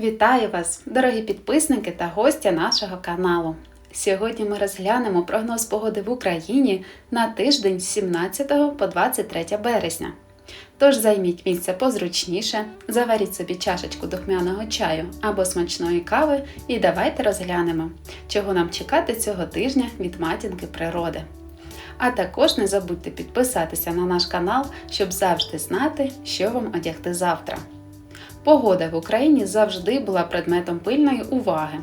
Вітаю вас, дорогі підписники та гості нашого каналу. Сьогодні ми розглянемо прогноз погоди в Україні на тиждень з 17 по 23 березня. Тож займіть місце позручніше, заваріть собі чашечку духмяного чаю або смачної кави і давайте розглянемо, чого нам чекати цього тижня від матінки природи. А також не забудьте підписатися на наш канал, щоб завжди знати, що вам одягти завтра. Погода в Україні завжди була предметом пильної уваги,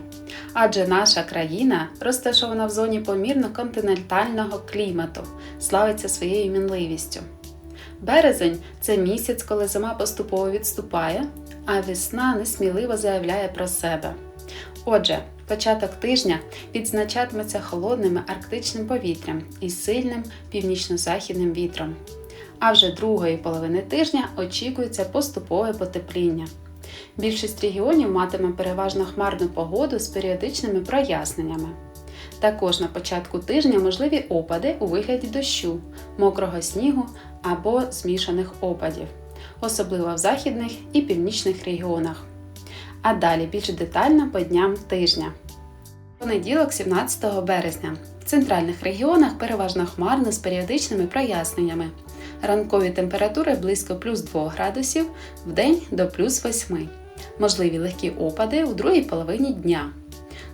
адже наша країна розташована в зоні помірно континентального клімату, славиться своєю мінливістю. Березень це місяць, коли зима поступово відступає, а весна несміливо заявляє про себе. Отже, початок тижня відзначатиметься холодним арктичним повітрям і сильним північно-західним вітром. А вже другої половини тижня очікується поступове потепління. Більшість регіонів матиме переважно хмарну погоду з періодичними проясненнями. Також на початку тижня можливі опади у вигляді дощу, мокрого снігу або змішаних опадів, особливо в західних і північних регіонах. А далі більш детально по дням тижня. Понеділок, 17 березня. В центральних регіонах переважно хмарно з періодичними проясненнями. Ранкові температури близько плюс 2 градусів, в день до плюс 8. Можливі легкі опади у другій половині дня.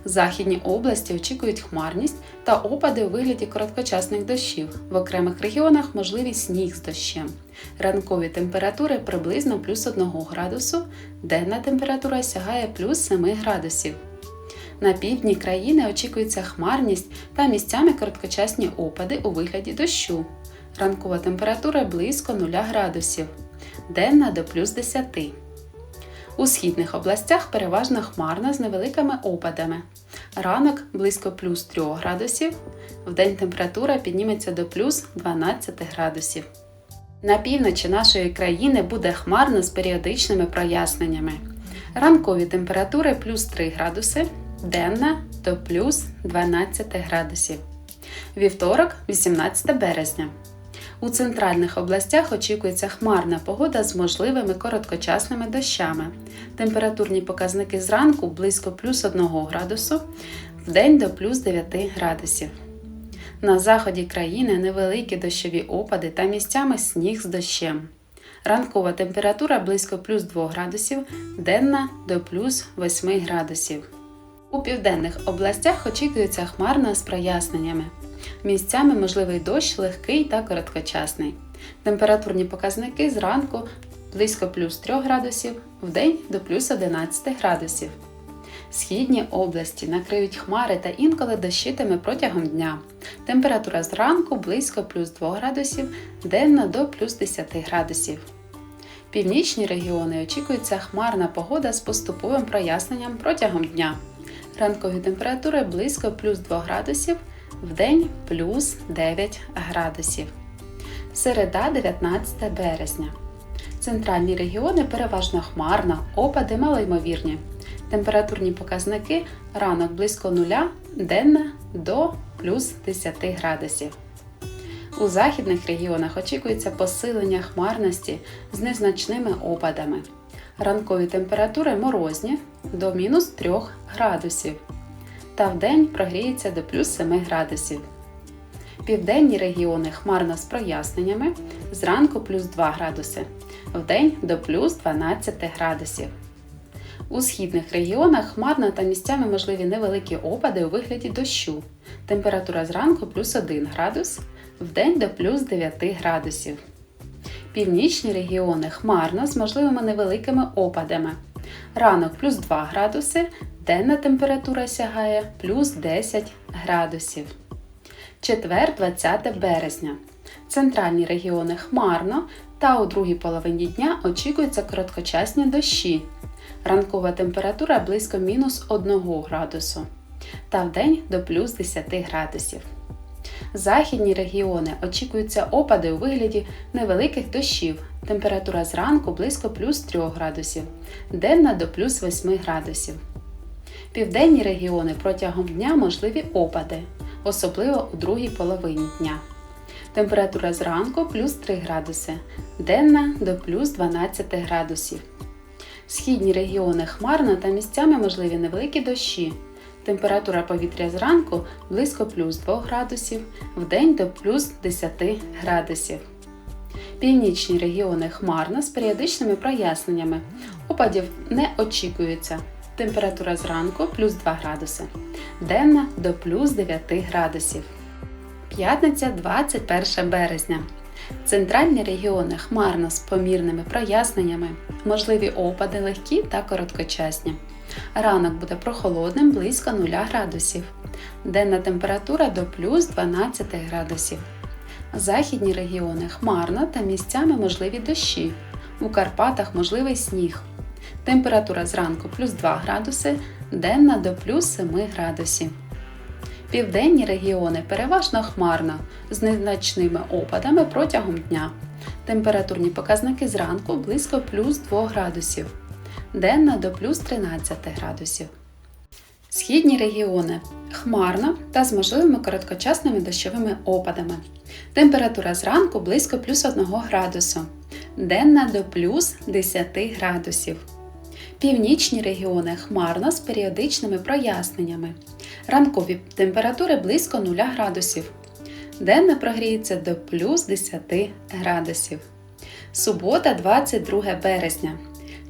Західні області очікують хмарність та опади у вигляді короткочасних дощів. В окремих регіонах можливий сніг з дощем. Ранкові температури приблизно плюс 1 градусу, денна температура сягає плюс 7 градусів. На півдні країни очікується хмарність та місцями короткочасні опади у вигляді дощу. Ранкова температура близько 0 градусів, денна до плюс 10. У східних областях переважно хмарно з невеликими опадами. Ранок близько плюс 3 градусів, вдень температура підніметься до плюс 12 градусів. На півночі нашої країни буде хмарно з періодичними проясненнями. Ранкові температури плюс 3 градуси, денна до плюс 12 градусів. Вівторок, 18 березня. У центральних областях очікується хмарна погода з можливими короткочасними дощами. Температурні показники зранку близько плюс 1 градусу, в день до плюс 9 градусів. На заході країни невеликі дощові опади та місцями сніг з дощем. Ранкова температура близько плюс 2 градусів, денна до плюс 8 градусів. У південних областях очікується хмарна з проясненнями. Місцями можливий дощ легкий та короткочасний. Температурні показники зранку близько плюс 3 градусів, вдень до плюс 11 градусів. Східні області накриють хмари та інколи дощитиме протягом дня. Температура зранку близько плюс 2 градусів, денна до плюс 10 градусів. Північні регіони очікується хмарна погода з поступовим проясненням протягом дня. Ранкові температури близько плюс 2 градусів, вдень плюс 9 градусів. Середа 19 березня. Центральні регіони переважно хмарно, опади малоймовірні. Температурні показники ранок близько нуля, денна до плюс 10 градусів. У західних регіонах очікується посилення хмарності з незначними опадами. Ранкові температури морозні до мінус 3 градусів та вдень прогріється до плюс 7 градусів. Південні регіони хмарно з проясненнями, зранку плюс 2 градуси, вдень до плюс 12 градусів. У східних регіонах хмарно та місцями можливі невеликі опади у вигляді дощу. Температура зранку плюс 1 градус, вдень до плюс 9 градусів. Північні регіони хмарно з можливими невеликими опадами. Ранок плюс 2 градуси, денна температура сягає плюс 10 градусів. Четвер, 20 березня. Центральні регіони хмарно та у другій половині дня очікуються короткочасні дощі. Ранкова температура близько мінус 1 градусу та вдень до плюс 10 градусів. Західні регіони очікуються опади у вигляді невеликих дощів. Температура зранку близько плюс 3 градусів, денна до плюс 8 градусів. Південні регіони протягом дня можливі опади, особливо у другій половині дня. Температура зранку плюс 3 градуси, денна до плюс 12 градусів. Східні регіони хмарно та місцями можливі невеликі дощі. Температура повітря зранку близько плюс 2 градусів, вдень до плюс 10 градусів. Північні регіони хмарно з періодичними проясненнями. Опадів не очікується. Температура зранку плюс 2 градуси, денна до плюс 9 градусів. П'ятниця 21 березня. Центральні регіони хмарно з помірними проясненнями, можливі опади легкі та короткочасні. Ранок буде прохолодним близько 0 градусів. Денна температура до плюс 12 градусів. Західні регіони хмарно та місцями можливі дощі. У Карпатах можливий сніг. Температура зранку плюс 2 градуси, денна до плюс 7 градусів. Південні регіони переважно хмарно, з незначними опадами протягом дня. Температурні показники зранку близько плюс 2 градусів, денна до плюс 13 градусів. Східні регіони хмарно та з можливими короткочасними дощовими опадами. Температура зранку близько плюс 1 градусу, денна до плюс 10 градусів. Північні регіони хмарно з періодичними проясненнями. Ранкові температури близько 0 градусів. Денна прогріється до плюс 10 градусів. Субота, 22 березня.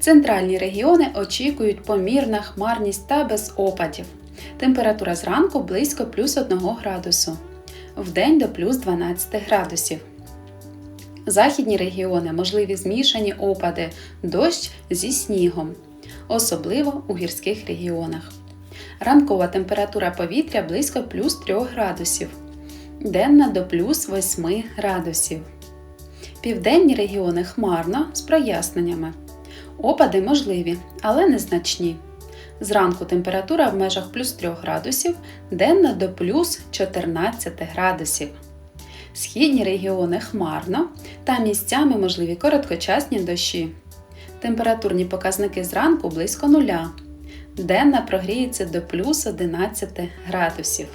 Центральні регіони очікують помірна хмарність та без опадів. Температура зранку близько плюс 1 градусу. Вдень до плюс 12 градусів. Західні регіони можливі змішані опади, дощ зі снігом, особливо у гірських регіонах. Ранкова температура повітря близько плюс 3 градусів, денна до плюс 8 градусів. Південні регіони хмарно з проясненнями. Опади можливі, але незначні. Зранку температура в межах плюс 3 градусів, денна до плюс 14 градусів. Східні регіони хмарно та місцями можливі короткочасні дощі. Температурні показники зранку близько нуля. Денна прогріється до плюс 11 градусів.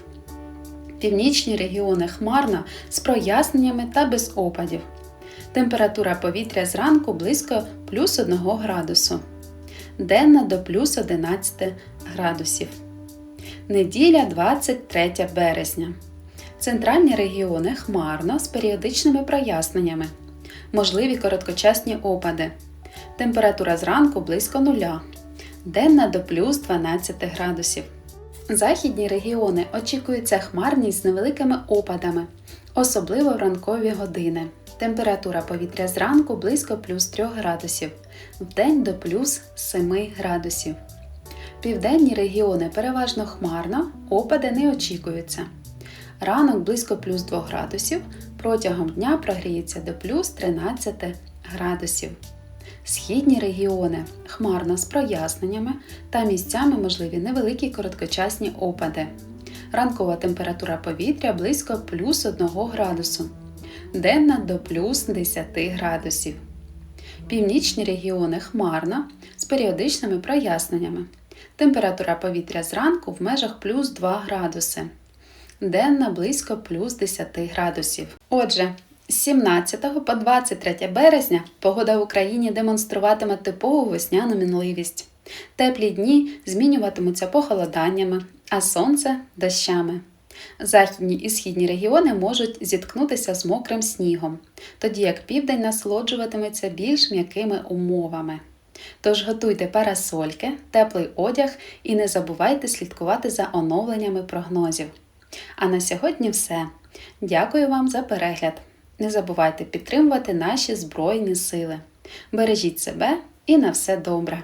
Північні регіони хмарно з проясненнями та без опадів. Температура повітря зранку близько плюс 1 градусу. Денна до плюс 11 градусів. Неділя 23 березня. Центральні регіони хмарно з періодичними проясненнями. Можливі короткочасні опади. Температура зранку близько нуля. Денна до плюс 12 градусів. Західні регіони очікується хмарність з невеликими опадами, особливо в ранкові години. Температура повітря зранку близько плюс 3 градусів, вдень до плюс 7 градусів. Південні регіони переважно хмарно, опади не очікуються. Ранок близько плюс 2 градусів, протягом дня прогріється до плюс 13 градусів. Східні регіони хмарно з проясненнями та місцями можливі невеликі короткочасні опади. Ранкова температура повітря близько плюс 1 градусу, денна до плюс 10 градусів. Північні регіони хмарно з періодичними проясненнями. Температура повітря зранку в межах плюс 2 градуси, денна близько плюс 10 градусів. Отже, з 17 по 23 березня погода в Україні демонструватиме типову весняну мінливість. Теплі дні змінюватимуться похолоданнями, а сонце дощами. Західні і східні регіони можуть зіткнутися з мокрим снігом, тоді як південь насолоджуватиметься більш м'якими умовами. Тож готуйте парасольки, теплий одяг і не забувайте слідкувати за оновленнями прогнозів. А на сьогодні все. Дякую вам за перегляд! Не забувайте підтримувати наші Збройні Сили. Бережіть себе і на все добре!